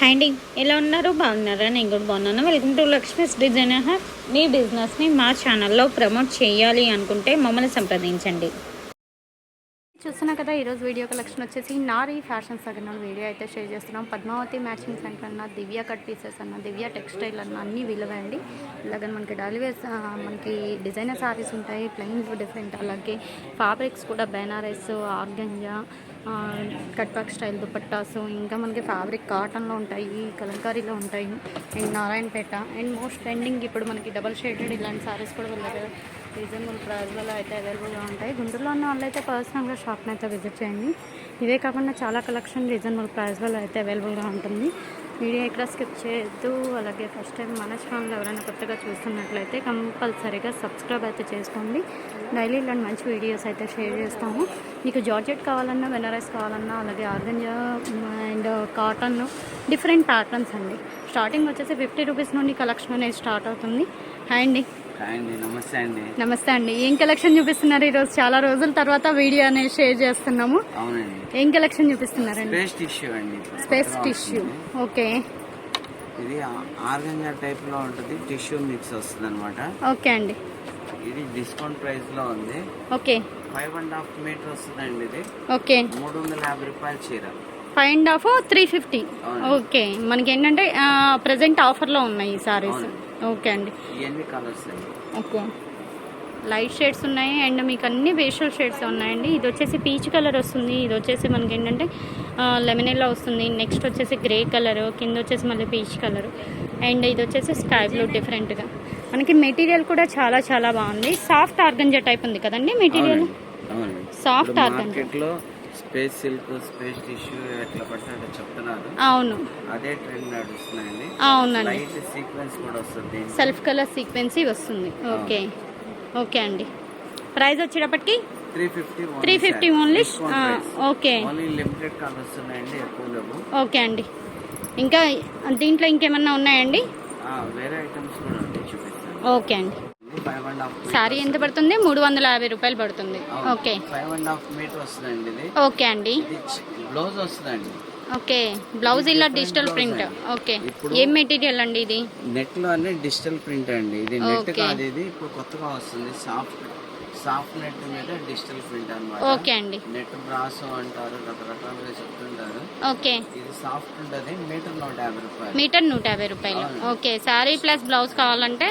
Hi అండి ఎలా ఉన్నారు? బాగున్నారా? నేను కూడా బాగున్నాను. Welcome to Lakshmi's designer hub మీ బిజినెస్ని మా ఛానల్లో ప్రమోట్ చేయాలి అనుకుంటే మమ్మల్ని సంప్రదించండి. చూస్తున్నా కదా ఈరోజు వీడియో కలెక్షన్ వచ్చేసి నారీ ఫ్యాషన్ సగన వీడియో అయితే షేర్ చేస్తున్నాం. పద్మావతి మ్యాచింగ్ సెంటర్ అన్న దివ్య కట్ పీసెస్ అన్న దివ్య టెక్స్టైల్ అన్న అన్నీ విలువండి అండి. మనకి డైలీవేస్ మనకి డిజైనర్ శారీస్ ఉంటాయి ప్లెయిన్ డిఫరెంట్ అలాగే ఫ్యాబ్రిక్స్ కూడా Banaras organza cut style dupattas ఇంకా మనకి ఫ్యాబ్రిక్ కాటన్లో ఉంటాయి కలంకారీలో ఉంటాయి and Narayanpet and most trending ఇప్పుడు మనకి డబల్ షేడెడ్ ఇలాంటి సారీస్ కూడా వెళ్ళారు రీజనబుల్ ప్రైస్లలో అయితే అవైలబుల్గా ఉంటాయి. గుంటూరులో ఉన్న వాళ్ళు అయితే పర్సనల్గా షాప్ని అయితే విజిట్ చేయండి. ఇవే కాకుండా చాలా కలెక్షన్ రీజనబుల్ ప్రైస్లలో అయితే అవైలబుల్గా ఉంటుంది. వీడియో ఎక్కడ స్కిప్ చేయొద్దు. అలాగే ఫస్ట్ టైం మన ఛానల్ ఎవరైనా కొత్తగా చూస్తున్నట్లయితే కంపల్సరీగా సబ్స్క్రైబ్ అయితే చేసుకోండి. డైలీ ఇలాంటి మంచి వీడియోస్ అయితే షేర్ చేస్తాము. మీకు జార్జెట్ కావాలన్నా బెనారస్ కావాలన్నా అలాగే organza and cotton different patterns అండి. స్టార్టింగ్ వచ్చేసి ఫిఫ్టీ రూపీస్ నుండి కలెక్షన్ అనేది స్టార్ట్ అవుతుంది. హాయ్ నమస్తే అండి. నమస్తే అండి. ఏం కలెక్షన్ చూపిస్తున్నారు ఈరోజు? చాలా రోజుల తర్వాత వీడియో అనేది షేర్ చేస్తున్నాము. అవునండి. ఏం కలెక్షన్ చూపిస్తున్నారండి? స్పేస్ టిష్యూ అండి. Space tissue. ఓకే. ఇది ఆర్గంజా టైప్లో ఉంటుంది టిష్యూ మిక్స్ వస్తుంది అనమాట ఓకే అండి. ఇది డిస్కౌంట్ ప్రైస్లో ఉంది. Okay. Five and half meter వస్తుందండి ఇది. ఓకే. మూడు వందల యాభై రూపాయల చీర. Five and half three fifty. Okay. మనకి ఏంటంటే ప్రజెంట్ ఆఫర్లో ఉన్నాయి ఈ సారీస్ ఓకే అండి. ఇవన్నీ కలర్స్ అండి. ఓకే. లైట్ షేడ్స్ ఉన్నాయి అండ్ మీకు అన్ని ఫేషియల్ షేడ్స్ ఉన్నాయండి. ఇది వచ్చేసి పీచ్ కలర్ వస్తుంది. ఇది వచ్చేసి మనకి ఏంటంటే లెమన్ ఎల్లో వస్తుంది. నెక్స్ట్ వచ్చేసి గ్రే కలర్ కింద వచ్చేసి మళ్ళీ పీచ్ కలర్ అండ్ ఇది వచ్చేసి స్కై బ్లూ డిఫరెంట్గా మనకి మెటీరియల్ కూడా చాలా చాలా బాగుంది. సాఫ్ట్ ఆర్గంజా టైప్ ఉంది కదండి material soft organza space silk space tissue ఎట్లా పడితే అట్లా చెప్తున్నారు. అవును. అదే ట్రెండ్ నడుస్తున్నాయండి. అవునండి. లైట్ సీక్వెన్స్ కూడా వస్తుంది. సెల్ఫ్ కలర్ సీక్వెన్సీ వస్తుంది. ఓకే. ఓకే అండి. ప్రైస్ వచ్చేటప్పటికి 350 three fifty only okay. Limited colours ఉన్నాయండి ఎక్కువ ఓకే అండి. ఇంకా దీంట్లో ఇంకేమన్నా ఉన్నాయండి? వేరే ఐటమ్స్ కూడా ఓకే అండి. శారీ ఎంత పడుతుంది? మూడు వందల యాభై రూపాయలు పడుతుంది. Okay. Five and half meter వస్తుందండి ఇది. ఓకే అండి. బ్లౌజ్ వస్తుందండి. ఓకే. బ్లౌజ్ ఇలా డిజిటల్ ప్రింట్. ఓకే. ఏం మెటీరియల్ అండి ఇది? నెట్లో అన్ని డిజిటల్ ప్రింట్ అండి. ఇది నెట్. కాదు ఇది. ఇప్పుడు కొత్తగా వస్తుంది. సాఫ్ట్ సాఫ్ట్ నెట్ మీద డిజిటల్ ప్రింట్ అన్నమాట. ఓకే అండి. నెట్ బ్రాసో అంటారు రకరకాలుగా చెప్తుంటారు. ఓకే. ఇది సాఫ్ట్ ఉంటుంది. మీటర్ నూట యాభై రూపాయలు. మీటర్ నూట యాభై రూపాయలు. ఓకే. శారీ ప్లస్ బ్లౌజ్ కావాలంటే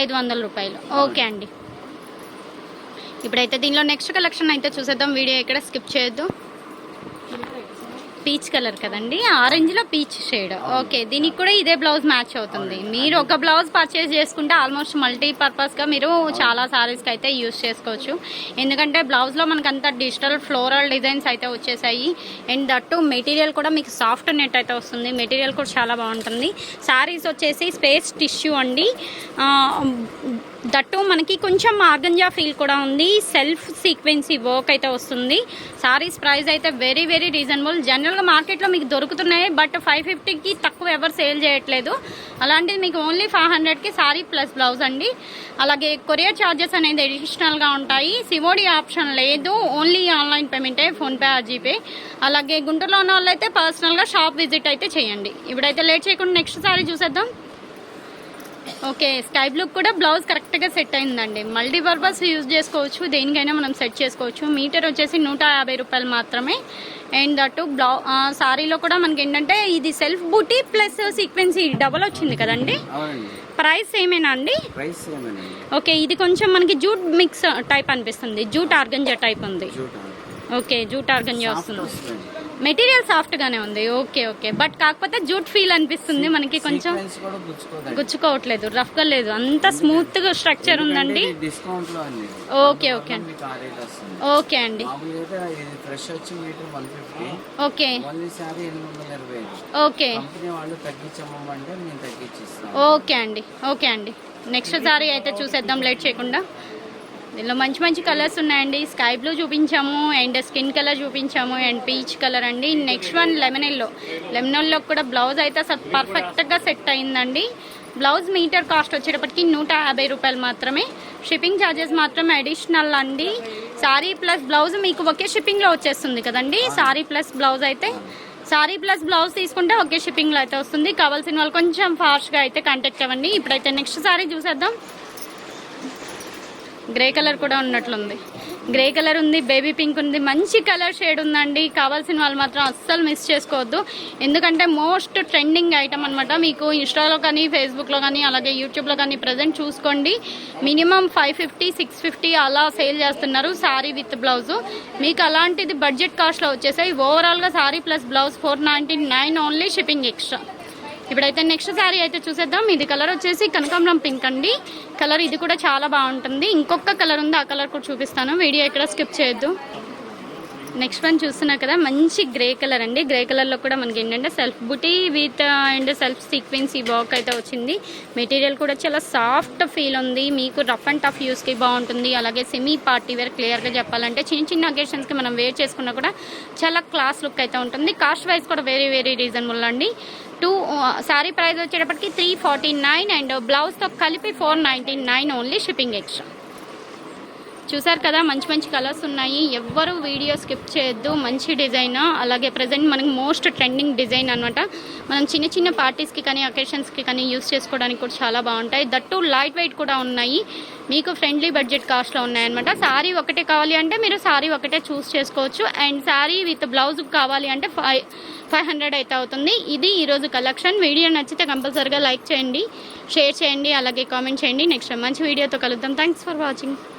ఐదు వందల రూపాయలు. ఓకే అండి. ఇప్పుడైతే దీనిలో నెక్స్ట్ కలెక్షన్ అయితే చూసేద్దాం. వీడియో ఇక్కడ స్కిప్ చేయొద్దు. పీచ్ కలర్ కదండి ఆరెంజ్లో పీచ్ షేడ్. ఓకే దీనికి కూడా ఇదే బ్లౌజ్ మ్యాచ్ అవుతుంది. మీరు ఒక బ్లౌజ్ పర్చేస్ చేసుకుంటే ఆల్మోస్ట్ మల్టీ పర్పస్గా మీరు చాలా సారీస్కి అయితే యూస్ చేసుకోవచ్చు. ఎందుకంటే బ్లౌజ్లో మనకి డిజిటల్ ఫ్లోరల్ డిజైన్స్ అయితే వచ్చేసాయి. అండ్ దట్టు మెటీరియల్ కూడా మీకు సాఫ్ట్ నెట్ అయితే వస్తుంది. మెటీరియల్ కూడా చాలా బాగుంటుంది. సారీస్ వచ్చేసి స్పేస్ టిష్యూ అండి. దట్టు మనకి కొంచెం ఆర్గంజా ఫీల్ కూడా ఉంది. సెల్ఫ్ సీక్వెన్సీ వర్క్ అయితే వస్తుంది. సారీస్ ప్రైస్ అయితే వెరీ వెరీ రీజనబుల్. జనరల్ జనరల్గా మార్కెట్లో మీకు దొరుకుతున్నాయి బట్ ఫైవ్ ఫిఫ్టీకి తక్కువ ఎవరు సేల్ చేయట్లేదు. అలాంటిది మీకు ఓన్లీ ఫైవ్ హండ్రెడ్కి సారీ ప్లస్ బ్లౌజ్ అండి. అలాగే కొరియర్ ఛార్జెస్ అనేది అడిషనల్గా ఉంటాయి. సివోడి ఆప్షన్ లేదు. ఓన్లీ ఆన్లైన్ పేమెంటే ఫోన్పే ఆర్ జీపే అలాగే గుంటూరులో ఉన్న వాళ్ళైతే పర్సనల్గా షాప్ విజిట్ అయితే చేయండి. ఇప్పుడైతే లేట్ చేయకుండా నెక్స్ట్ సారీ చూసేద్దాం. ఓకే స్కై బ్లూ కూడా బ్లౌజ్ కరెక్ట్గా సెట్ అయిందండి. మల్టీ పర్పస్ యూజ్ చేసుకోవచ్చు దేనికైనా మనం సెట్ చేసుకోవచ్చు. మీటర్ వచ్చేసి నూట యాభై రూపాయలు మాత్రమే. అండ్ దట్టు బ్లౌ సారీలో కూడా మనకి ఏంటంటే ఇది self buti plus sequence double వచ్చింది కదండి? ప్రైస్ ఏమేనా అండి? ఓకే ఇది కొంచెం మనకి జూట్ మిక్స్ టైప్ అనిపిస్తుంది. జూట్ ఆర్గంజా టైప్ ఉంది. ఓకే జూట్ ఆర్గంజా వస్తుంది. మెటీరియల్ సాఫ్ట్ గానే ఉంది. Okay okay. బట్ కాకపోతే జూట్ ఫీల్ అనిపిస్తుంది మనకి కొంచెం గుచ్చుకోవట్లేదు. రఫ్గా లేదు. అంత స్మూత్గా స్ట్రక్చర్ ఉందండి. Okay okay. అండి ఓకే అండి. ఓకే. ఓకే. ఓకే అండి. ఓకే అండి. నెక్స్ట్ సారీ అయితే చూసేద్దాం. లేట్ చేయకుండా. దీనిలో మంచి మంచి కలర్స్ ఉన్నాయండి. స్కై బ్లూ చూపించాము అండ్ స్కిన్ కలర్ చూపించాము అండ్ పీచ్ కలర్ అండి. Next one lemon yellow. Lemon yellow కూడా బ్లౌజ్ అయితే అసలు పర్ఫెక్ట్గా సెట్ అయిందండి. బ్లౌజ్ మీటర్ కాస్ట్ వచ్చేటప్పటికి నూట యాభై రూపాయలు మాత్రమే. షిప్పింగ్ ఛార్జెస్ మాత్రం అడిషనల్ అండి. సారీ ప్లస్ బ్లౌజ్ మీకు ఒకే షిప్పింగ్లో వచ్చేస్తుంది కదండి. సారీ ప్లస్ బ్లౌజ్ అయితే సారీ ప్లస్ బ్లౌజ్ తీసుకుంటే ఒకే షిప్పింగ్లో అయితే వస్తుంది. కావాల్సిన వాళ్ళు కొంచెం ఫాస్ట్గా అయితే కాంటాక్ట్ అవ్వండి. ఇప్పుడైతే నెక్స్ట్ సారీ చూసేద్దాం. గ్రే కలర్ కూడా ఉన్నట్లుంది. గ్రే కలర్ ఉంది బేబీ పింక్ ఉంది మంచి కలర్ షేడ్ ఉందండి. కావాల్సిన వాళ్ళు మాత్రం అస్సలు మిస్ చేసుకోవద్దు. ఎందుకంటే మోస్ట్ ట్రెండింగ్ ఐటమ్ అనమాట మీకు ఇన్స్టాలో కానీ ఫేస్బుక్లో కానీ అలాగే యూట్యూబ్లో కానీ ప్రజెంట్ చూసుకోండి. Minimum five fifty six fifty అలా సేల్ చేస్తున్నారు శారీ విత్ బ్లౌజ్ మీకు అలాంటిది బడ్జెట్ కాస్ట్లో వచ్చేసాయి. ఓవరాల్గా sari plus blouse four ninety nine only shipping extra ఇప్పుడైతే నెక్స్ట్ శారీ అయితే చూసేద్దాం. ఇది కలర్ వచ్చేసి కనకాంబరం పింక్ అండి. కలర్ ఇది కూడా చాలా బాగుంటుంది. ఇంకొక కలర్ ఉంది ఆ కలర్ కూడా చూపిస్తాను. వీడియో ఇక్కడ స్కిప్ చేయొద్దు. నెక్స్ట్ వన్ చూస్తున్నా కదా మంచి గ్రే కలర్ అండి. గ్రే కలర్లో కూడా మనకి ఏంటంటే self buti with and self sequence ఈ వర్క్ అయితే వచ్చింది. మెటీరియల్ కూడా చాలా సాఫ్ట్ ఫీల్ ఉంది. మీకు రఫ్ అండ్ టఫ్ యూస్కి బాగుంటుంది. అలాగే సెమీ పార్టీ వేర్ క్లియర్గా చెప్పాలంటే చిన్న చిన్న అకేషన్స్కి మనం వేర్ చేసుకున్నా కూడా చాలా క్లాస్ లుక్ అయితే ఉంటుంది. కాస్ట్ వైజ్ కూడా వెరీ వెరీ రీజనబుల్ అండి. టూ శారీ ప్రైస్ వచ్చేటప్పటికి త్రీ ఫార్టీ నైన్ అండ్ బ్లౌజ్తో కలిపి four ninety nine only shipping extra చూసారు కదా మంచి మంచి కలర్స్ ఉన్నాయి. ఎవ్వరు వీడియో స్కిప్ చేయొద్దు. మంచి డిజైన్. అలాగే ప్రజెంట్ మనకి మోస్ట్ ట్రెండింగ్ డిజైన్ అనమాట మనం చిన్న చిన్న పార్టీస్కి కానీ అకేషన్స్కి కానీ యూస్ చేసుకోవడానికి కూడా చాలా బాగుంటాయి. దట్టు లైట్ వెయిట్ కూడా ఉన్నాయి. మీకు ఫ్రెండ్లీ బడ్జెట్ కాస్ట్లో ఉన్నాయన్నమాట. శారీ ఒకటే కావాలి అంటే మీరు సారీ ఒకటే చూస్ చేసుకోవచ్చు. అండ్ సారీ విత్ బ్లౌజ్ కావాలి అంటే ఫైవ్ ఫైవ్ హండ్రెడ్ అయితే అవుతుంది. ఇది ఈరోజు కలెక్షన్ వీడియో నచ్చితే కంపల్సరీగా లైక్ చేయండి షేర్ చేయండి అలాగే కామెంట్ చేయండి. నెక్స్ట్ మంచి వీడియోతో కలుద్దాం. Thanks for watching